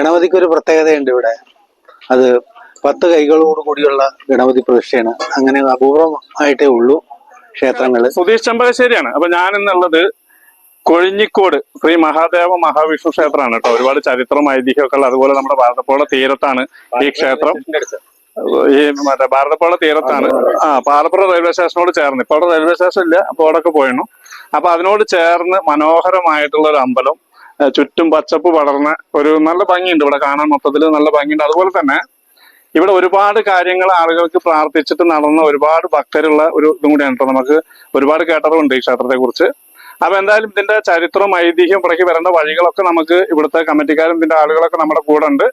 ഗണപതിക്ക് ഒരു പ്രത്യേകതയുണ്ട് ഇവിടെ. അത് പത്ത് കൈകളോട് കൂടിയുള്ള ഗണപതി പ്രതിഷ്ഠയാണ്. അങ്ങനെ അപൂർവമായിട്ടേ ഉള്ളൂ ക്ഷേത്രങ്ങൾ. സുധീഷ് ചെമ്പകശ്ശേരിയാണ് അപ്പൊ ഞാൻ എന്നുള്ളത് കൊഴിഞ്ഞിക്കോട് ശ്രീ മഹാദേവ മഹാവിഷ്ണു ക്ഷേത്രമാണ് കേട്ടോ. ഒരുപാട് ചരിത്രം ഐതിഹ്യമൊക്കെ അതുപോലെ നമ്മുടെ ഭാരതപ്പുഴ തീരത്താണ് ഈ ക്ഷേത്രം. ഈ മറ്റേ ഭാരതപ്പുഴ തീരത്താണ്. ആ പാലപ്പുറ റെയിൽവേ സ്റ്റേഷനോട് ചേർന്ന്. ഇപ്പോൾ റെയിൽവേ സ്റ്റേഷൻ ഇല്ല അപ്പോൾ അവിടെയൊക്കെ പോയിരുന്നു. അപ്പൊ അതിനോട് ചേർന്ന് മനോഹരമായിട്ടുള്ള ഒരു അമ്പലം ചുറ്റും പച്ചപ്പ് പടർന്ന ഒരു നല്ല ഭംഗിയുണ്ട് ഇവിടെ കാണാൻ മൊത്തത്തിൽ നല്ല ഭംഗിയുണ്ട്. അതുപോലെ തന്നെ ഇവിടെ ഒരുപാട് കാര്യങ്ങൾ ആളുകൾക്ക് പ്രാർത്ഥിച്ചിട്ട് നടന്ന ഒരുപാട് ഭക്തരുള്ള ഒരു ഇതും കൂടിയാണ് കേട്ടോ. നമുക്ക് ഒരുപാട് കേട്ടതുണ്ട് ഈ ക്ഷേത്രത്തെ കുറിച്ച്. അപ്പൊ എന്തായാലും ഇതിന്റെ ചരിത്രവും ഐതിഹ്യം പുറകെ വരേണ്ട വഴികളൊക്കെ നമുക്ക് ഇവിടുത്തെ കമ്മിറ്റിക്കാരും ഇതിന്റെ ആളുകളൊക്കെ നമ്മുടെ കൂടെ ഉണ്ട്.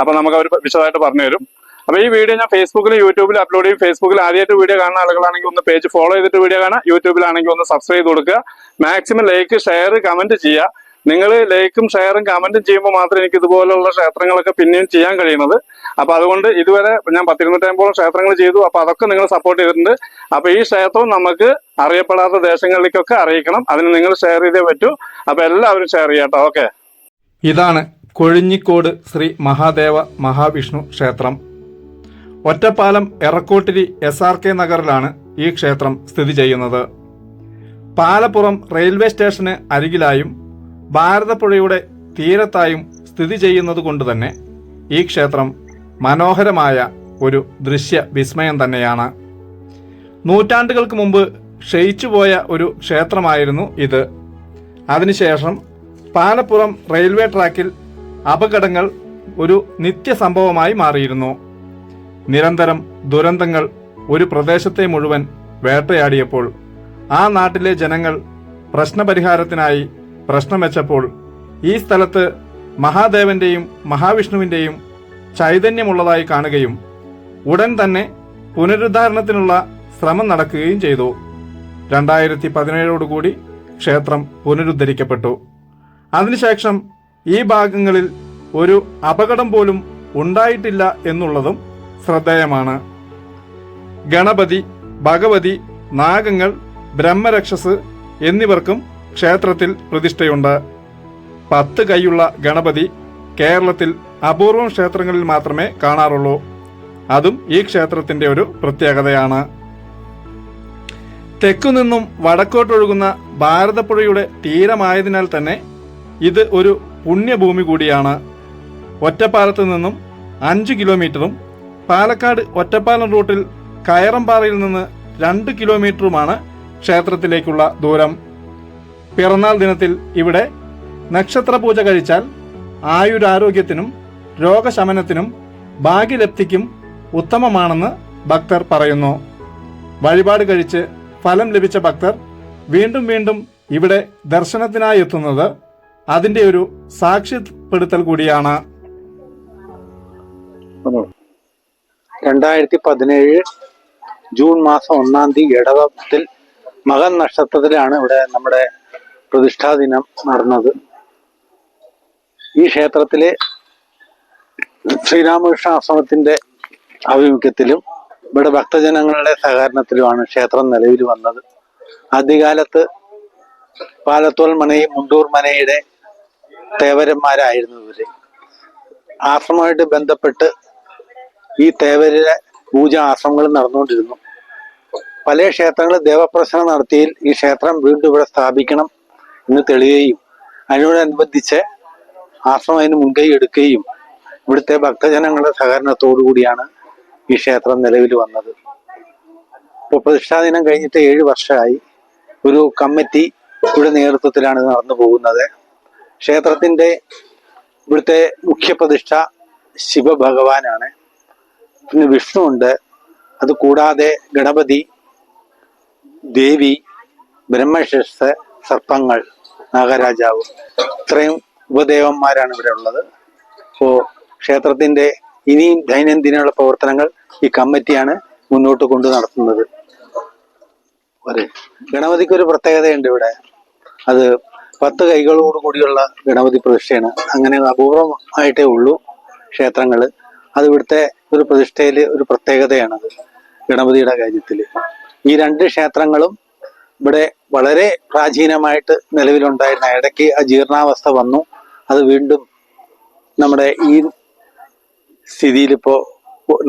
അപ്പൊ നമുക്ക് അവർ വിശദമായിട്ട് പറഞ്ഞു തരും അപ്പൊ ഈ വീഡിയോ ഞാൻ ഫേസ്ബുക്കിലും യൂട്യൂബിലും അപ്ലോഡ് ചെയ്യും. ഫേസ്ബുക്കിൽ ആദ്യമായിട്ട് വീഡിയോ കാണുന്ന ആളുകളാണെങ്കിൽ ഒന്ന് പേജ് ഫോളോ ചെയ്തിട്ട് വീഡിയോ കാണാം യൂട്യൂബിലാണെങ്കിൽ ഒന്ന് സബ്സ്ക്രൈബ് ചെയ്ത് കൊടുക്കുക. മാക്സിമം ലൈക്ക് ഷെയർ കമന്റ് ചെയ്യുക. നിങ്ങൾ ലൈക്കും ഷെയറും കമന്റും ചെയ്യുമ്പോൾ മാത്രമേ എനിക്ക് ഇതുപോലുള്ള ക്ഷേത്രങ്ങളൊക്കെ പിന്നെയും ചെയ്യാൻ കഴിയുന്നത്. അപ്പൊ അതുകൊണ്ട് ഇതുവരെ ഞാൻ പത്തിരുന്നൂറ്റമ്പതോളം ക്ഷേത്രങ്ങൾ ചെയ്തു. അപ്പൊ അതൊക്കെ നിങ്ങൾ സപ്പോർട്ട് ചെയ്തിട്ടുണ്ട്. അപ്പൊ ഈ ക്ഷേത്രം നമുക്ക് അറിയപ്പെടാത്ത ദേശങ്ങളിലേക്കൊക്കെ അറിയിക്കണം. അതിന് നിങ്ങൾ ഷെയർ ചെയ്തേ പറ്റൂ. അപ്പൊ എല്ലാവരും ഷെയർ ചെയ്യട്ടോ. ഓക്കെ ഇതാണ് കൊഴിഞ്ഞിക്കോട് ശ്രീ മഹാദേവ മഹാവിഷ്ണു ക്ഷേത്രം. Ottapalam Erakkottiri S R K നഗറിലാണ് ഈ ക്ഷേത്രം സ്ഥിതി ചെയ്യുന്നത്. പാലപ്പുറം റെയിൽവേ സ്റ്റേഷന് അരികിലായും ഭാരതപ്പുഴയുടെ തീരത്തായും സ്ഥിതി ചെയ്യുന്നത് കൊണ്ട് തന്നെ ഈ ക്ഷേത്രം മനോഹരമായ ഒരു ദൃശ്യ വിസ്മയം തന്നെയാണ്. നൂറ്റാണ്ടുകൾക്ക് മുമ്പ് ക്ഷയിച്ചുപോയ ഒരു ക്ഷേത്രമായിരുന്നു ഇത്. അതിനുശേഷം പാലപ്പുറം റെയിൽവേ ട്രാക്കിൽ അപകടങ്ങൾ ഒരു നിത്യസംഭവമായി മാറിയിരുന്നു. നിരന്തരം ദുരന്തങ്ങൾ ഒരു പ്രദേശത്തെ മുഴുവൻ വേട്ടയാടിയപ്പോൾ ആ നാട്ടിലെ ജനങ്ങൾ പ്രശ്നപരിഹാരത്തിനായി പ്രശ്നം വെച്ചപ്പോൾ ഈ സ്ഥലത്ത് മഹാദേവന്റെയും മഹാവിഷ്ണുവിന്റെയും ചൈതന്യമുള്ളതായി കാണുകയും ഉടൻ തന്നെ പുനരുദ്ധാരണത്തിനുള്ള ശ്രമം നടക്കുകയും ചെയ്തു. രണ്ടായിരത്തി പതിനേഴോടുകൂടി ക്ഷേത്രം പുനരുദ്ധരിക്കപ്പെട്ടു. അതിനുശേഷം ഈ ഭാഗങ്ങളിൽ ഒരു അപകടം പോലും ഉണ്ടായിട്ടില്ല എന്നുള്ളതും ശ്രദ്ധേയമാണ്. ഗണപതി ഭഗവതി നാഗങ്ങൾ ബ്രഹ്മരക്ഷസ് എന്നിവർക്കും ക്ഷേത്രത്തിൽ പ്രതിഷ്ഠയുണ്ട്. പത്ത് കൈയുള്ള ഗണപതി കേരളത്തിൽ അപൂർവം ക്ഷേത്രങ്ങളിൽ മാത്രമേ കാണാറുള്ളൂ. അതും ഈ ക്ഷേത്രത്തിന്റെ ഒരു പ്രത്യേകതയാണ്. തെക്കുനിന്നും വടക്കോട്ടൊഴുകുന്ന ഭാരതപ്പുഴയുടെ തീരമായതിനാൽ തന്നെ ഇത് ഒരു പുണ്യഭൂമി കൂടിയാണ്. ഒറ്റപ്പാലത്ത് നിന്നും അഞ്ച് കിലോമീറ്ററും പാലക്കാട് ഒറ്റപ്പാലം റൂട്ടിൽ കയറമ്പാറയിൽ നിന്ന് രണ്ട് കിലോമീറ്ററുമാണ് ക്ഷേത്രത്തിലേക്കുള്ള ദൂരം. പിറന്നാൾ ദിനത്തിൽ ഇവിടെ നക്ഷത്ര പൂജ കഴിച്ചാൽ ആയുരാരോഗ്യത്തിനും രോഗശമനത്തിനും ഭാഗ്യലബ്ധിക്കും ഉത്തമമാണെന്ന് ഭക്തർ പറയുന്നു. വഴിപാട് കഴിച്ച് ഫലം ലഭിച്ച ഭക്തർ വീണ്ടും വീണ്ടും ഇവിടെ ദർശനത്തിനായി എത്തുന്നത് അതിന്റെ ഒരു സാക്ഷ്യപ്പെടുത്തൽ കൂടിയാണ്. രണ്ടായിരത്തി പതിനേഴ് ജൂൺ മാസം ഒന്നാം തീയതി ഇടവത്തിൽ മകൻ നക്ഷത്രത്തിലാണ് ഇവിടെ നമ്മുടെ പ്രതിഷ്ഠാ ദിനം നടന്നത്. ഈ ക്ഷേത്രത്തിലെ ശ്രീരാമകൃഷ്ണ ആശ്രമത്തിന്റെ ആഭിമുഖ്യത്തിലും ഇവിടെ ഭക്തജനങ്ങളുടെ സഹകരണത്തിലുമാണ് ക്ഷേത്രം നിലവിൽ വന്നത്. ആദ്യകാലത്ത് പാലത്തോൾ മനയും മുണ്ടൂർ മനയുടെ തേവരന്മാരായിരുന്നു ഇവർ. ആശ്രമമായിട്ട് ബന്ധപ്പെട്ട് ഈ തേവരിലെ പൂജ ആശ്രമങ്ങൾ നടന്നുകൊണ്ടിരുന്നു. പല ക്ഷേത്രങ്ങളും ദേവപ്രശ്നം നടത്തിയിൽ ഈ ക്ഷേത്രം വീണ്ടും ഇവിടെ സ്ഥാപിക്കണം എന്ന് തെളിയുകയും അതിനോടനുബന്ധിച്ച് ആശ്രമം അതിന് മുൻകൈ എടുക്കുകയും ഇവിടുത്തെ ഭക്തജനങ്ങളുടെ സഹകരണത്തോടു കൂടിയാണ് ഈ ക്ഷേത്രം നിലവിൽ വന്നത്. ഇപ്പോൾ പ്രതിഷ്ഠാദിനം കഴിഞ്ഞിട്ട് ഏഴ് വർഷമായി ഒരു കമ്മിറ്റി ഇവിടെ നേതൃത്വത്തിലാണ് ഇത് നടന്നു പോകുന്നത്. ക്ഷേത്രത്തിന്റെ ഇവിടുത്തെ മുഖ്യപ്രതിഷ്ഠ ശിവഭഗവാനാണ്. പിന്നെ വിഷ്ണു ഉണ്ട്. അത് കൂടാതെ ഗണപതി ദേവി ബ്രഹ്മശിസ് സർപ്പങ്ങൾ നാഗരാജാവ്. ഇത്രയും ഉപദേവന്മാരാണ് ഇവിടെ ഉള്ളത്. അപ്പോൾ ക്ഷേത്രത്തിന്റെ ഇനിയും ദൈനംദിനമുള്ള പ്രവർത്തനങ്ങൾ ഈ കമ്മിറ്റിയാണ് മുന്നോട്ട് കൊണ്ടു നടത്തുന്നത്. ഗണപതിക്ക് ഒരു പ്രത്യേകതയുണ്ട് ഇവിടെ. അത് പത്ത് കൈകളോട് കൂടിയുള്ള ഗണപതി പ്രതിഷ്ഠയാണ്. അങ്ങനെ അപൂർവമായിട്ടേ ഉള്ളൂ ക്ഷേത്രങ്ങൾ അത് ഇവിടുത്തെ ഒരു പ്രതിഷ്ഠയിൽ ഒരു പ്രത്യേകതയാണത് ഗണപതിയുടെ കാര്യത്തിൽ ഈ രണ്ട് ക്ഷേത്രങ്ങളും ഇവിടെ വളരെ പ്രാചീനമായിട്ട് നിലവിലുണ്ടായിരുന്ന ഇടയ്ക്ക് അജീർണാവസ്ഥ ജീർണാവസ്ഥ വന്നു. അത് വീണ്ടും നമ്മുടെ ഈ സ്ഥിതിയിലിപ്പോ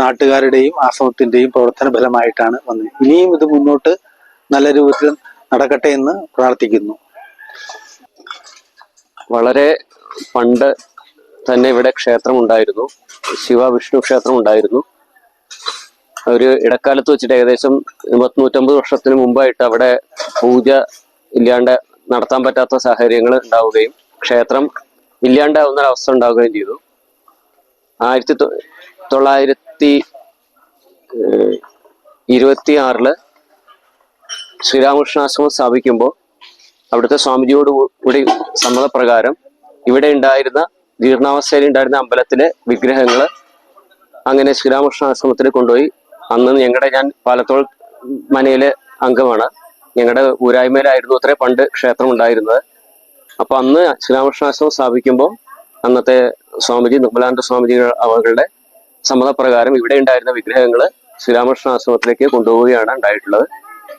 നാട്ടുകാരുടെയും ആശ്രമത്തിന്റെയും പ്രവർത്തന ഫലമായിട്ടാണ് വന്നത്. ഇനിയും ഇത് മുന്നോട്ട് നല്ല രൂപത്തിൽ നടക്കട്ടെ എന്ന് പ്രാർത്ഥിക്കുന്നു. വളരെ പണ്ട് തന്നെ ഇവിടെ ക്ഷേത്രം ഉണ്ടായിരുന്നു ശിവ വിഷ്ണു ക്ഷേത്രം ഉണ്ടായിരുന്നു ഒരു ഇടക്കാലത്ത് വെച്ചിട്ട് ഏകദേശം നൂറ്റമ്പത് വർഷത്തിന് മുമ്പായിട്ട് അവിടെ പൂജ ഇല്ലാണ്ട് നടത്താൻ പറ്റാത്ത സാഹചര്യങ്ങൾ ഉണ്ടാവുകയും ക്ഷേത്രം ഇല്ലാണ്ടാവുന്ന അവസ്ഥ ഉണ്ടാവുകയും ചെയ്തു. ആയിരത്തി തൊള്ളായിരത്തി ഇരുപത്തി ആറിൽ ശ്രീരാമകൃഷ്ണാശ്രമം സ്ഥാപിക്കുമ്പോൾ അവിടുത്തെ സ്വാമിജിയോട് കൂടി സമ്മതപ്രകാരം ഇവിടെ ഉണ്ടായിരുന്ന ജീർണാവസ്ഥയിൽ ഉണ്ടായിരുന്ന അമ്പലത്തിലെ വിഗ്രഹങ്ങൾ അങ്ങനെ ശ്രീരാമകൃഷ്ണ ആശ്രമത്തിൽ കൊണ്ടുപോയി അന്ന് ഞങ്ങളുടെ ഞാൻ പാലത്തോൾ മനയിലെ അംഗമാണ്. ഞങ്ങളുടെ ഊരായ്മയിലായിരുന്നു അത്രേ പണ്ട് ക്ഷേത്രം ഉണ്ടായിരുന്നത് അപ്പൊ അന്ന് ശ്രീരാമകൃഷ്ണ ആശ്രമം സ്ഥാപിക്കുമ്പോൾ അന്നത്തെ സ്വാമിജി നിർമ്മലാനന്ദ സ്വാമിജി അവരുടെ സമ്മതപ്രകാരം ഇവിടെ ഉണ്ടായിരുന്ന വിഗ്രഹങ്ങൾ ശ്രീരാമകൃഷ്ണ ആശ്രമത്തിലേക്ക് കൊണ്ടുപോവുകയാണ് ഉണ്ടായിട്ടുള്ളത്.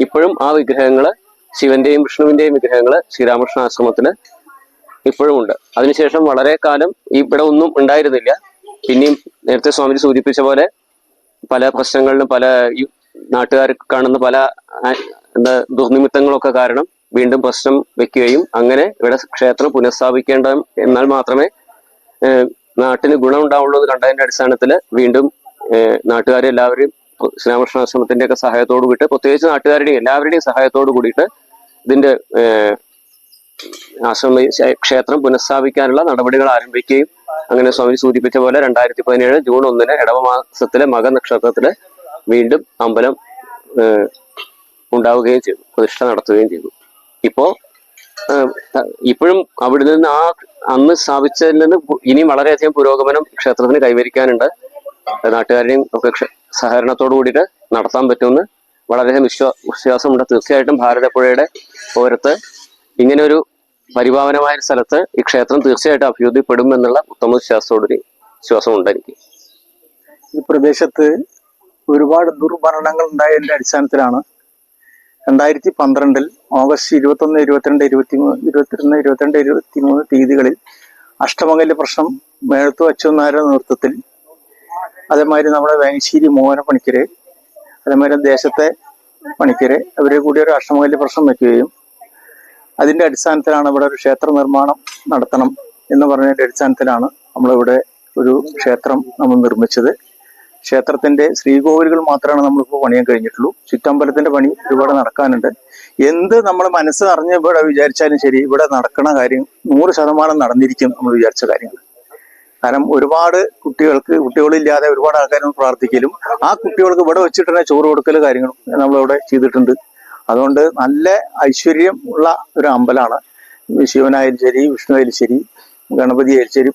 ഇപ്പോഴും ആ വിഗ്രഹങ്ങൾ ശിവന്റെയും വിഷ്ണുവിന്റെയും വിഗ്രഹങ്ങൾ ശ്രീരാമകൃഷ്ണ ഇപ്പോഴും ഉണ്ട്. അതിനുശേഷം വളരെ കാലം ഇവിടെ ഒന്നും ഉണ്ടായിരുന്നില്ല. പിന്നെയും നേരത്തെ സ്വാമിജി സൂചിപ്പിച്ച പോലെ പല പ്രശ്നങ്ങളിലും പല നാട്ടുകാർ കാണുന്ന പല എന്താ ദുർനിമിത്തങ്ങളൊക്കെ കാരണം വീണ്ടും പ്രശ്നം വെക്കുകയും അങ്ങനെ ഇവിടെ ക്ഷേത്രം പുനഃസ്ഥാപിക്കേണ്ട എന്നാൽ മാത്രമേ നാട്ടിന് ഗുണം ഉണ്ടാവുള്ളൂ എന്ന് കണ്ടതിന്റെ അടിസ്ഥാനത്തിൽ വീണ്ടും ഏഹ്, നാട്ടുകാരെ എല്ലാവരെയും ശ്രീരാമകൃഷ്ണാശ്രമത്തിന്റെ ഒക്കെ സഹായത്തോട് കൂടിയിട്ട് പ്രത്യേകിച്ച് നാട്ടുകാരുടെയും എല്ലാവരുടെയും സഹായത്തോട് കൂടിയിട്ട് ഇതിന്റെ ആശ്രമ ക്ഷേത്രം പുനഃസ്ഥാപിക്കാനുള്ള നടപടികൾ ആരംഭിക്കുകയും അങ്ങനെ സ്വാമി സൂചിപ്പിച്ച പോലെ രണ്ടായിരത്തി പതിനേഴ് ജൂൺ ഒന്നിന് ഇടവ മാസത്തിലെ മക നക്ഷത്രത്തിൽ വീണ്ടും അമ്പലം ഉണ്ടാവുകയും ചെയ്തു പ്രതിഷ്ഠ നടത്തുകയും ചെയ്തു. ഇപ്പോ ഇപ്പോഴും അവിടെ നിന്ന് ആ അന്ന് സ്ഥാപിച്ചതിൽ നിന്ന് ഇനിയും വളരെയധികം പുരോഗമനം ക്ഷേത്രത്തിന് കൈവരിക്കാനുണ്ട്. നാട്ടുകാരുടെയും ഒക്കെ സഹകരണത്തോടു കൂടിയിട്ട് നടത്താൻ പറ്റുമെന്ന് വളരെയധികം വിശ്വാ വിശ്വാസമുണ്ട്. തീർച്ചയായിട്ടും ഭാരതപ്പുഴയുടെ ഓരത്ത് ഇങ്ങനെ ഒരു പരിപാവനമായ സ്ഥലത്ത് ഈ ക്ഷേത്രം തീർച്ചയായിട്ടും അഭിവൃദ്ധിപ്പെടും എന്നുള്ള ഉത്തമ വിശ്വാസം വിശ്വാസമുണ്ട് എനിക്ക് ഈ പ്രദേശത്ത് ഒരുപാട് ദുർഭരണങ്ങൾ ഉണ്ടായതിന്റെ അടിസ്ഥാനത്തിലാണ് രണ്ടായിരത്തി പന്ത്രണ്ടിൽ ഓഗസ്റ്റ് ഇരുപത്തൊന്ന് ഇരുപത്തിരണ്ട് ഇരുപത്തി മൂന്ന് ഇരുപത്തിരണ്ട് ഇരുപത്തിരണ്ട് ഇരുപത്തി മൂന്ന് തീയതികളിൽ അഷ്ടമംഗല്യ പ്രശ്നം മേഴത്തു അച്യുനാരുടെ നേതൃത്വത്തിൽ അതേമാതിരി നമ്മുടെ വേങ്ങശ്ശേരി മോഹന പണിക്കര് അതേമാതിരി ദേശത്തെ പണിക്കര് അവരെ കൂടി ഒരു അഷ്ടമംഗല്യ പ്രശ്നം വെക്കുകയും അതിന്റെ അടിസ്ഥാനത്തിലാണ് ഇവിടെ ഒരു ക്ഷേത്ര നിർമ്മാണം നടത്തണം എന്ന് പറഞ്ഞതിന്റെ അടിസ്ഥാനത്തിലാണ് നമ്മളിവിടെ ഒരു ക്ഷേത്രം നമ്മൾ നിർമ്മിച്ചത്. ക്ഷേത്രത്തിന്റെ ശ്രീകോവിലുകൾ മാത്രമാണ് നമ്മളിപ്പോൾ പണിയാൻ കഴിഞ്ഞിട്ടുള്ളൂ. ചുറ്റമ്പലത്തിന്റെ പണി ഒരുപാട് നടക്കാനുണ്ട്. എന്ത് നമ്മൾ മനസ്സ് അറിഞ്ഞ് ഇവിടെ വിചാരിച്ചാലും ശരി ഇവിടെ നടക്കണ കാര്യം നൂറ് ശതമാനം നടന്നിരിക്കും നമ്മൾ വിചാരിച്ച കാര്യങ്ങൾ. കാരണം ഒരുപാട് കുട്ടികൾക്ക് കുട്ടികളില്ലാതെ ഒരുപാട് ആൾക്കാർ പ്രാർത്ഥിക്കലും ആ കുട്ടികൾക്ക് ഇവിടെ വെച്ചിട്ട് ചോറ് കൊടുക്കൽ കാര്യങ്ങളും നമ്മളിവിടെ ചെയ്തിട്ടുണ്ട്. അതുകൊണ്ട് നല്ല ഐശ്വര്യം ഉള്ള ഒരു അമ്പലമാണ് ശിവനായാലും ശരി വിഷ്ണു ആയാലും ശരി ഗണപതി ആയാലും ശരി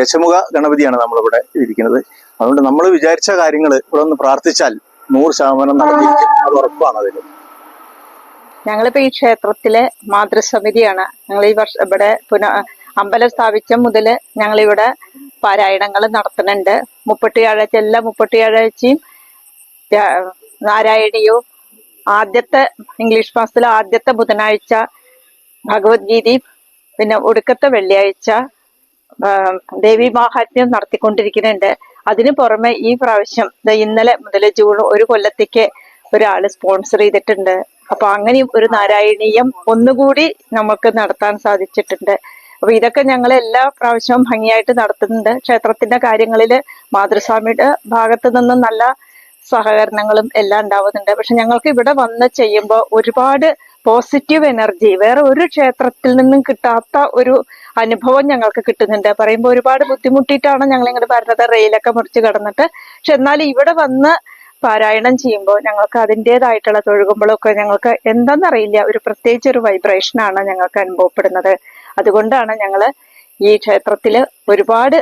ദശമുഖ ഗണപതിയാണ് നമ്മളിവിടെ ഇരിക്കുന്നത്. അതുകൊണ്ട് നമ്മൾ വിചാരിച്ച കാര്യങ്ങൾ ഇവിടെ ഒന്ന് പ്രാർത്ഥിച്ചാൽ നൂറ് ശതമാനം നടന്നിരിക്കും അത് ഉറപ്പാണ് അതിൽ ഞങ്ങളിപ്പോ ഈ ക്ഷേത്രത്തിലെ മാതൃസമിതിയാണ്. ഞങ്ങൾ ഈ വർഷം ഇവിടെ പുന അമ്പലം സ്ഥാപിച്ച മുതൽ ഞങ്ങളിവിടെ പാരായണങ്ങൾ നടത്തുന്നുണ്ട്. മുപ്പത്തിയാഴ്ച എല്ലാ മുപ്പത്തിയാഴ്ചയും നാരായണിയോ ആദ്യത്തെ ഇംഗ്ലീഷ് മാസത്തിലെ ആദ്യത്തെ ബുധനാഴ്ച ഭഗവത്ഗീതയും പിന്നെ ഒടുക്കത്തെ വെള്ളിയാഴ്ച ദേവി മാഹാത്മ്യം നടത്തിക്കൊണ്ടിരിക്കുന്നുണ്ട്. അതിനു പുറമെ ഈ പ്രാവശ്യം ഇന്നലെ മുതൽ ജൂൺ ഒരു കൊല്ലത്തേക്ക് ഒരാൾ സ്പോൺസർ ചെയ്തിട്ടുണ്ട്. അപ്പൊ അങ്ങനെ ഒരു നാരായണീയം ഒന്നുകൂടി നമുക്ക് നടത്താൻ സാധിച്ചിട്ടുണ്ട്. അപ്പൊ ഇതൊക്കെ ഞങ്ങൾ എല്ലാ പ്രാവശ്യവും ഭംഗിയായിട്ട് നടത്തുന്നുണ്ട്. ക്ഷേത്രത്തിന്റെ കാര്യങ്ങളിൽ മാതൃസ്വാമിയുടെ ഭാഗത്തു നിന്നും നല്ല സഹകരണങ്ങളും എല്ലാം ഉണ്ടാവുന്നുണ്ട്. പക്ഷെ ഞങ്ങൾക്ക് ഇവിടെ വന്ന് ചെയ്യുമ്പോൾ ഒരുപാട് പോസിറ്റീവ് എനർജി വേറെ ഒരു ക്ഷേത്രത്തിൽ നിന്നും കിട്ടാത്ത ഒരു അനുഭവം ഞങ്ങൾക്ക് കിട്ടുന്നുണ്ട്. പറയുമ്പോൾ ഒരുപാട് ബുദ്ധിമുട്ടിയിട്ടാണ് ഞങ്ങൾ ഇങ്ങോട്ട് വരുന്നത്. റെയിലൊക്കെ മുറിച്ച് കടന്നിട്ട്. പക്ഷെ എന്നാൽ ഇവിടെ വന്ന് പാരായണം ചെയ്യുമ്പോൾ ഞങ്ങൾക്ക് അതിന്റെതായിട്ടുള്ള തൊഴുകുമ്പോഴൊക്കെ ഞങ്ങൾക്ക് എന്താണെന്നറിയില്ല ഒരു പ്രത്യേകിച്ച് ഒരു വൈബ്രേഷനാണ് ഞങ്ങൾക്ക് അനുഭവപ്പെടുന്നത്. അതുകൊണ്ടാണ് ഞങ്ങൾ ഈ ക്ഷേത്രത്തിൽ ഒരുപാട്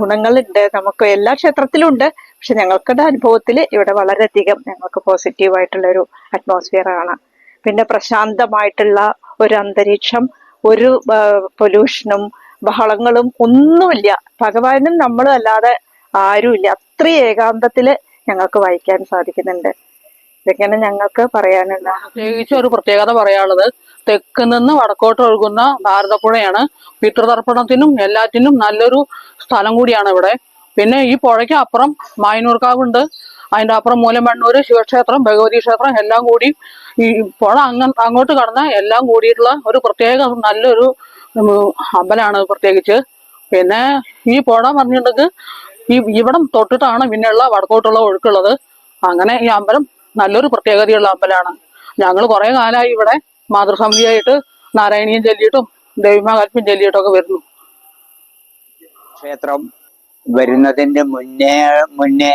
ഗുണങ്ങളുണ്ട്. നമുക്ക് എല്ലാ ക്ഷേത്രത്തിലും ഉണ്ട്. പക്ഷെ ഞങ്ങൾക്കുടെ അനുഭവത്തിൽ ഇവിടെ വളരെയധികം ഞങ്ങൾക്ക് പോസിറ്റീവ് ആയിട്ടുള്ള ഒരു അറ്റ്മോസ്ഫിയർ ആണ്. പിന്നെ പ്രശാന്തമായിട്ടുള്ള ഒരു അന്തരീക്ഷം ഒരു പൊല്യൂഷനും ബഹളങ്ങളും ഒന്നുമില്ല. ഭഗവാനും നമ്മളും അല്ലാതെ ആരുമില്ല. അത്രയും ഏകാന്തത്തിൽ ഞങ്ങൾക്ക് വായിക്കാൻ സാധിക്കുന്നുണ്ട്. ഇതൊക്കെയാണ് ഞങ്ങൾക്ക് പറയാനുള്ള പ്രത്യേകിച്ച് ഒരു പ്രത്യേകത പറയാനുള്ളത് തെക്ക് നിന്ന് വടക്കോട്ട് ഒഴുകുന്ന ഭാരതപ്പുഴയാണ് പിതൃതർപ്പണത്തിനും എല്ലാറ്റിനും നല്ലൊരു സ്ഥലം കൂടിയാണ് ഇവിടെ. പിന്നെ ഈ പുഴയ്ക്ക് അപ്പുറം മായനൂർക്കാവുണ്ട് അതിന്റെ അപ്പുറം മൂലമണ്ണൂര് ശിവക്ഷേത്രം ഭഗവതി ക്ഷേത്രം എല്ലാം കൂടി ഈ പുഴ അങ്ങ അങ്ങോട്ട് കടന്ന എല്ലാം കൂടിയിട്ടുള്ള ഒരു പ്രത്യേക നല്ലൊരു അമ്പലമാണ് പ്രത്യേകിച്ച്. പിന്നെ ഈ പുഴ പറഞ്ഞിട്ടുണ്ടെങ്കിൽ ഈ ഇവിടം തൊട്ടിട്ടാണ് പിന്നെയുള്ള വടക്കോട്ടുള്ള ഒഴുക്കുള്ളത്. അങ്ങനെ ഈ അമ്പലം നല്ലൊരു പ്രത്യേകതയുള്ള അമ്പലമാണ് ഞങ്ങൾ കുറെ കാലമായി ഇവിടെ മാതൃസമിതിയായിട്ട് നാരായണീയം ചൊല്ലിയിട്ടും ദൈവമകൽപ്പം ചൊല്ലിയിട്ടും ഒക്കെ വരുന്നു. ക്ഷേത്രം വരുന്നതിന്റെ മുന്നേ മുന്നേ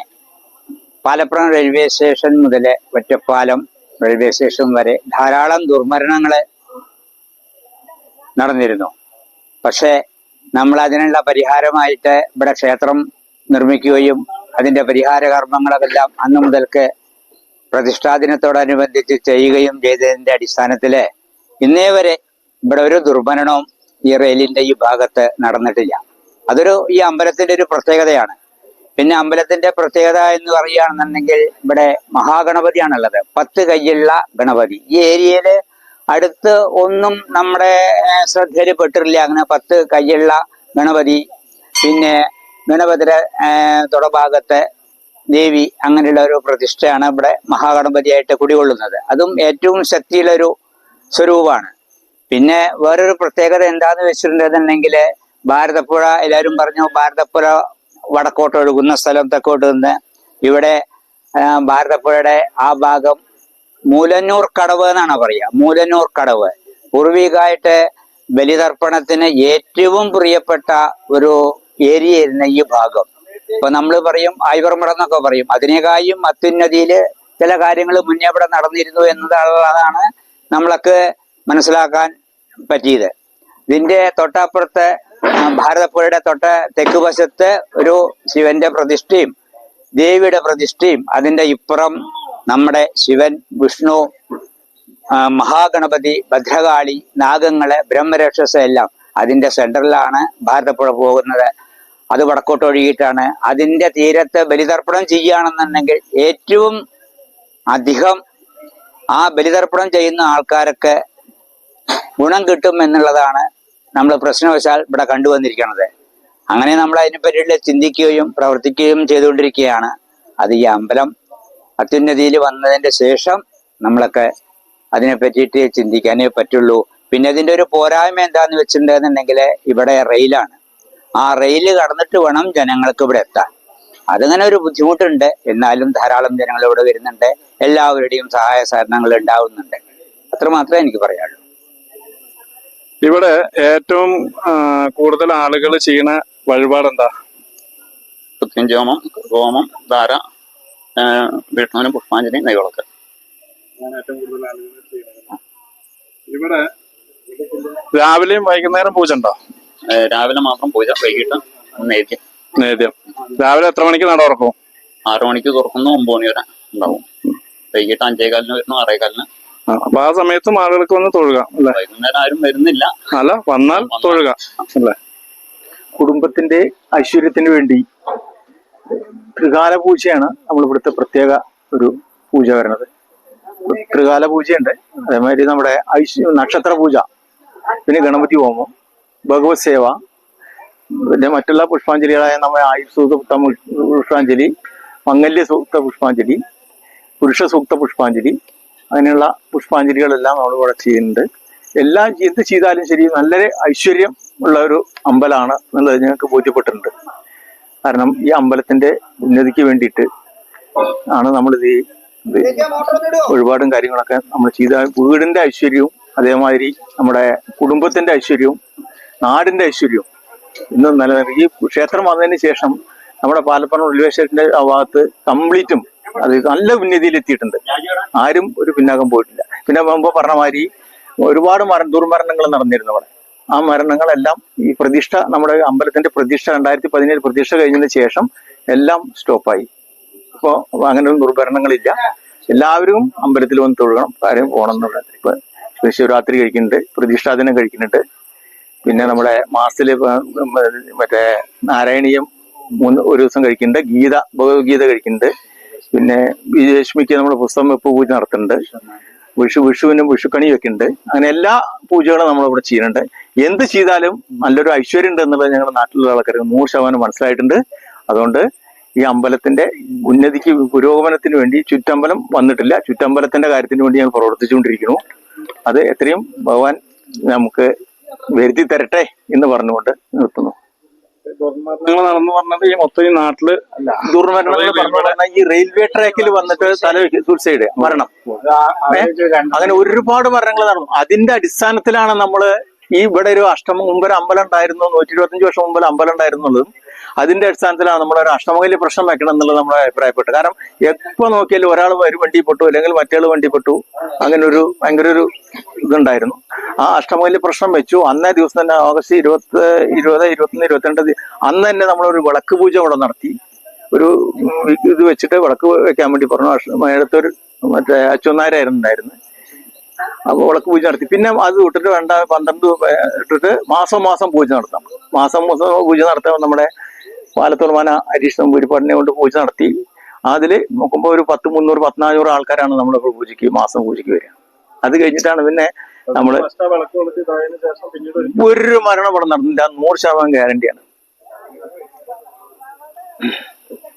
പാലപ്പുറം റെയിൽവേ സ്റ്റേഷൻ മുതൽ ഒറ്റപ്പാലം റെയിൽവേ സ്റ്റേഷൻ വരെ ധാരാളം ദുർമരണങ്ങൾ നടന്നിരുന്നു. പക്ഷേ നമ്മൾ അതിനുള്ള പരിഹാരമായിട്ട് ഇവിടെ ക്ഷേത്രം നിർമ്മിക്കുകയും അതിന്റെ പരിഹാര കർമ്മങ്ങളെല്ലാം അന്ന് മുതൽക്ക് പ്രതിഷ്ഠാ ദിനത്തോടനുബന്ധിച്ച് ചെയ്യുകയും ചെയ്തതിന്റെ അടിസ്ഥാനത്തിൽ ഇന്നേ വരെ ഇവിടെ ഒരു ദുർമരണവും ഈ റെയിലിന്റെ ഈ ഭാഗത്ത് നടന്നിട്ടില്ല. അതൊരു ഈ അമ്പലത്തിന്റെ ഒരു പ്രത്യേകതയാണ്. പിന്നെ അമ്പലത്തിന്റെ പ്രത്യേകത എന്ന് പറയുകയാണെന്നുണ്ടെങ്കിൽ ഇവിടെ മഹാഗണപതിയാണുള്ളത്. പത്ത് കൈയുള്ള ഗണപതി. ഈ ഏരിയയിൽ അടുത്ത് ഒന്നും നമ്മുടെ ശ്രദ്ധയിൽ പെട്ടിട്ടില്ല. അങ്ങനെ പത്ത് കൈയുള്ള ഗണപതി പിന്നെ ഗണപതിയുടെ തുടഭാഗത്തെ ദേവി അങ്ങനെയുള്ള ഒരു പ്രതിഷ്ഠയാണ് ഇവിടെ മഹാഗണപതിയായിട്ട് കുടികൊള്ളുന്നത്. അതും ഏറ്റവും ശക്തിയുള്ളൊരു സ്വരൂപമാണ്. പിന്നെ വേറൊരു പ്രത്യേകത എന്താന്ന് വെച്ചിട്ടുണ്ടെന്നുണ്ടെങ്കിൽ ഭാരതപ്പുഴ എല്ലാവരും പറഞ്ഞു ഭാരതപ്പുഴ വടക്കോട്ട് ഒഴുകുന്ന സ്ഥലം തെക്കോട്ട് നിന്ന്. ഇവിടെ ഭാരതപ്പുഴയുടെ ആ ഭാഗം മൂലന്നൂർ കടവ് എന്നാണ് പറയുക. മൂലന്നൂർ കടവ്. പൂർവികമായിട്ട് ബലിതർപ്പണത്തിന് ഏറ്റവും പ്രിയപ്പെട്ട ഒരു ഏരിയ ആയിരുന്നു ഈ ഭാഗം. ഇപ്പൊ നമ്മൾ പറയും ആയിവർമട എന്നൊക്കെ പറയും. അതിനേക്കായും അത്യുന്നതിയിൽ ചില കാര്യങ്ങൾ മുന്നേ ഇവിടെ നടന്നിരുന്നു എന്നതാണ് നമ്മളൊക്കെ മനസ്സിലാക്കാൻ പറ്റിയത്. ഇതിന്റെ തൊട്ടപ്പുറത്ത് ഭാരതപ്പുഴയുടെ തൊട്ട് തെക്ക് വശത്ത് ഒരു ശിവന്റെ പ്രതിഷ്ഠയും ദേവിയുടെ പ്രതിഷ്ഠയും അതിന്റെ ഇപ്പുറം നമ്മുടെ ശിവൻ വിഷ്ണു മഹാഗണപതി ഭദ്രകാളി നാഗങ്ങൾ ബ്രഹ്മരാക്ഷസ എല്ലാം അതിന്റെ സെന്ററിലാണ് ഭാരതപ്പുഴ പോകുന്നത്. അത് വടക്കോട്ട് ഒഴുകിയിട്ടാണ്. അതിന്റെ തീരത്ത് ബലിതർപ്പണം ചെയ്യുകയാണെന്നുണ്ടെങ്കിൽ ഏറ്റവും അധികം ആ ബലിതർപ്പണം ചെയ്യുന്ന ആൾക്കാരൊക്കെ ഗുണം കിട്ടും എന്നുള്ളതാണ് നമ്മൾ പ്രശ്നവശാൽ ഇവിടെ കണ്ടുവന്നിരിക്കുന്നത് അങ്ങനെ നമ്മൾ അതിനെപ്പറ്റിയുള്ള ചിന്തിക്കുകയും പ്രവർത്തിക്കുകയും ചെയ്തുകൊണ്ടിരിക്കുകയാണ്. അത് ഈ അമ്പലം അത്യുന്നതിയിൽ വന്നതിന്റെ ശേഷം നമ്മളൊക്കെ അതിനെ പറ്റിയിട്ട് ചിന്തിക്കാനേ പറ്റുള്ളൂ. പിന്നെ ഇതിന്റെ ഒരു പോരായ്മ എന്താന്ന് വെച്ചിട്ടുണ്ടെന്നുണ്ടെങ്കിൽ ഇവിടെ റെയിലാണ്. ആ റെയിൽ കടന്നിട്ട് വേണം ജനങ്ങൾക്ക് ഇവിടെ എത്താൻ. അതങ്ങനെ ഒരു ബുദ്ധിമുട്ടുണ്ട്. എന്നാലും ധാരാളം ജനങ്ങൾ ഇവിടെ വരുന്നുണ്ട്. എല്ലാവരുടെയും സഹായ സഹകരണങ്ങൾ ഉണ്ടാവുന്നുണ്ട്. അത്രമാത്രമേ എനിക്ക് പറയാനുള്ളൂ. ഇവിടെ ഏറ്റവും കൂടുതൽ ആളുകൾ ചെയ്യുന്ന വഴിപാട് എന്താ പുത്യഞ്ചോമം ഹോമം ധാര വിഷ്ണുവിനും പുഷ്പാഞ്ജലി നെയ്വിളക്ക് ഇവിടെ രാവിലെയും വൈകുന്നേരം പൂജ ഉണ്ടോ? രാവിലെ മാത്രം പൂജ വൈകിട്ട് നേദ്യം. നേദ്യം. രാവിലെ എത്ര മണിക്ക് നട തുറക്കും? ആറു മണിക്ക് തുറക്കുന്നു ഒമ്പത് മണി വരെ ഉണ്ടാവും. വൈകിട്ട് അഞ്ചേകാലിന് വരുന്നു ആറേകാലിന് അപ്പൊ ആ സമയത്തും ആളുകൾക്ക് വന്ന് തൊഴുകാം അല്ലെ? വൈകുന്നേരം ആരും വരുന്നില്ല. അല്ല വന്നാൽ തൊഴുക അല്ലെ? കുടുംബത്തിന്റെ ഐശ്വര്യത്തിന് വേണ്ടി ത്രികാല പൂജയാണ് നമ്മൾ ഇവിടുത്തെ പ്രത്യേക ഒരു പൂജ വരുന്നത്. ത്രികാല പൂജയുണ്ട്. അതേമാതിരി നമ്മുടെ ഐശ്വ നക്ഷത്ര പൂജ പിന്നെ ഗണപതി ഹോമം ഭഗവത് സേവ പിന്നെ മറ്റുള്ള പുഷ്പാഞ്ജലികളായ നമ്മുടെ ആയുർ സൂക്ത പുഷ്പാഞ്ജലി മംഗല്യ സൂക്ത പുഷ്പാഞ്ജലി പുരുഷ സൂക്ത പുഷ്പാഞ്ജലി അങ്ങനെയുള്ള പുഷ്പാഞ്ജലികളെല്ലാം നമ്മൾ ഇവിടെ ചെയ്യുന്നുണ്ട്. എല്ലാം എന്ത് ചെയ്താലും ശരി നല്ല ഐശ്വര്യം ഉള്ള ഒരു അമ്പലമാണ് എന്നുള്ളത് ഞങ്ങൾക്ക് ബോധ്യപ്പെട്ടിട്ടുണ്ട്. കാരണം ഈ അമ്പലത്തിന്റെ ഉന്നതിക്ക് വേണ്ടിയിട്ട് ആണ് നമ്മളിത് ഒരുപാടും കാര്യങ്ങളൊക്കെ നമ്മൾ ചെയ്ത. വീടിന്റെ ഐശ്വര്യവും അതേമാതിരി നമ്മുടെ കുടുംബത്തിന്റെ ഐശ്വര്യവും നാടിന്റെ ഐശ്വര്യവും ഇന്ന് നിലനിൽക്കും ഈ ക്ഷേത്രം വന്നതിന് ശേഷം നമ്മുടെ പാലപ്പുറം റെയിൽവേ സ്റ്റേഷന്റെ ആ ഭാഗത്ത് കംപ്ലീറ്റും അത് നല്ല ഉന്നതിയിൽ എത്തിയിട്ടുണ്ട് ആരും ഒരു പിന്നാക്കം പോയിട്ടില്ല. പിന്നെ മുമ്പ് പറഞ്ഞ മാതിരി ഒരുപാട് മര ദുർമരണങ്ങൾ നടന്നിരുന്നു അവിടെ. ആ മരണങ്ങളെല്ലാം ഈ പ്രതിഷ്ഠ നമ്മുടെ അമ്പലത്തിന്റെ പ്രതിഷ്ഠ രണ്ടായിരത്തി പതിനേഴ് പ്രതിഷ്ഠ കഴിഞ്ഞതിന് ശേഷം എല്ലാം സ്റ്റോപ്പായി. അപ്പോ അങ്ങനെ ഒരു ദുർഭരണങ്ങളില്ല. എല്ലാവരും അമ്പലത്തിൽ വന്ന് തൊഴുകണം. കാര്യം പോകണം എന്നുള്ളത് ഇപ്പൊ ശിവരാത്രി കഴിക്കുന്നുണ്ട് പ്രതിഷ്ഠാദിനം കഴിക്കുന്നുണ്ട്. പിന്നെ നമ്മുടെ മാസത്തിൽ മറ്റേ നാരായണീയം മൂന്ന് ഒരു ദിവസം കഴിക്കുന്നുണ്ട് ഗീത ഭഗവത്ഗീത കഴിക്കുന്നുണ്ട്. പിന്നെ വിജയലക്ഷ്മിക്ക് നമ്മൾ പുസ്തകം വെപ്പ് പൂജ നടത്തുന്നുണ്ട്. വിഷു വിഷുവിനും വിഷുക്കണി ഉണ്ട് അങ്ങനെ എല്ലാ പൂജകളും നമ്മളിവിടെ ചെയ്യുന്നുണ്ട്. എന്ത് ചെയ്താലും നല്ലൊരു ഐശ്വര്യം ഉണ്ട് എന്നുള്ളത് ഞങ്ങളുടെ നാട്ടിലുള്ള ആൾക്കാർക്ക് നൂറ് ശതമാനം മനസ്സിലായിട്ടുണ്ട്. അതുകൊണ്ട് ഈ അമ്പലത്തിന്റെ ഉന്നതിക്ക് പുരോഗമനത്തിന് വേണ്ടി ചുറ്റമ്പലം വന്നിട്ടില്ല. ചുറ്റമ്പലത്തിന്റെ കാര്യത്തിന് വേണ്ടി ഞങ്ങൾ പ്രവർത്തിച്ചുകൊണ്ടിരിക്കുന്നു. അത് എത്രയും ഭഗവാൻ നമുക്ക് വരുത്തി തരട്ടെ എന്ന് പറഞ്ഞുകൊണ്ട് നിർത്തുന്നു. നിങ്ങൾ നടന്നു പറഞ്ഞത് ഈ മൊത്തം ഈ നാട്ടിൽ ദുർമരണങ്ങൾ ഈ റെയിൽവേ ട്രാക്കിൽ വന്നിട്ട് തല സൂസൈഡ് മരണം. അങ്ങനെ ഒരുപാട് മരണങ്ങൾ നടന്നു. അതിന്റെ അടിസ്ഥാനത്തിലാണ് നമ്മൾ ഈ ഇവിടെ ഒരു അഷ്ടമ മുമ്പ് ഒരു അമ്പലം ഉണ്ടായിരുന്നു. നൂറ്റി ഇരുപത്തഞ്ച് വർഷം മുമ്പ് അമ്പലം ഉണ്ടായിരുന്നുള്ളതും അതിന്റെ അടിസ്ഥാനത്തിലാണ് ഒരു അഷ്ടമകലി പ്രശ്നം വെക്കണം എന്നുള്ളത് നമ്മുടെ അഭിപ്രായപ്പെട്ടു. കാരണം എപ്പോ നോക്കിയാലും ഒരാൾ ഒരു വണ്ടി പെട്ടു അല്ലെങ്കിൽ മറ്റേ വണ്ടി പെട്ടു അങ്ങനെ ഒരു ഭയങ്കര ഒരു ഇതുണ്ടായിരുന്നു. ആ അഷ്ടമകലി പ്രശ്നം വെച്ചു. അന്നേ ദിവസം തന്നെ ഓഗസ്റ്റ് ഇരുപത്തി ഇരുപത് ഇരുപത്തൊന്ന് ഇരുപത്തിരണ്ട് അന്ന് തന്നെ നമ്മളൊരു വിളക്ക് പൂജ അവിടെ നടത്തി. ഒരു ഇത് വെച്ചിട്ട് വിളക്ക് വെക്കാൻ വേണ്ടി പറഞ്ഞു. അടുത്തൊരു മറ്റേ അച്ചുനാരായിരുന്നു ഉണ്ടായിരുന്നത് അപ്പോൾ വിളക്ക് പൂജ നടത്തി. പിന്നെ അത് വിട്ടിട്ട് വേണ്ട പന്ത്രണ്ട് ഇട്ടിട്ട് മാസം മാസം പൂജ നടത്താം. മാസം മാസം പൂജ നടത്താൻ നമ്മുടെ പാലത്തുറമാന ഹരീഷ് നമ്പൂരിപ്പാടിനെ കൊണ്ട് പൂജ നടത്തി. അതിൽ നോക്കുമ്പോൾ ഒരു പത്ത് മുന്നൂറ് പത്തിനാനൂറ് ആൾക്കാരാണ് നമ്മൾ പൂജയ്ക്ക് മാസം പൂജയ്ക്ക് വരിക. അത് കഴിഞ്ഞിട്ടാണ് പിന്നെ നമ്മൾ ഒരു മരണം ഇവിടെ നടന്നില്ല. നൂറ് ശതമാനം ഗ്യാരണ്ടിയാണ്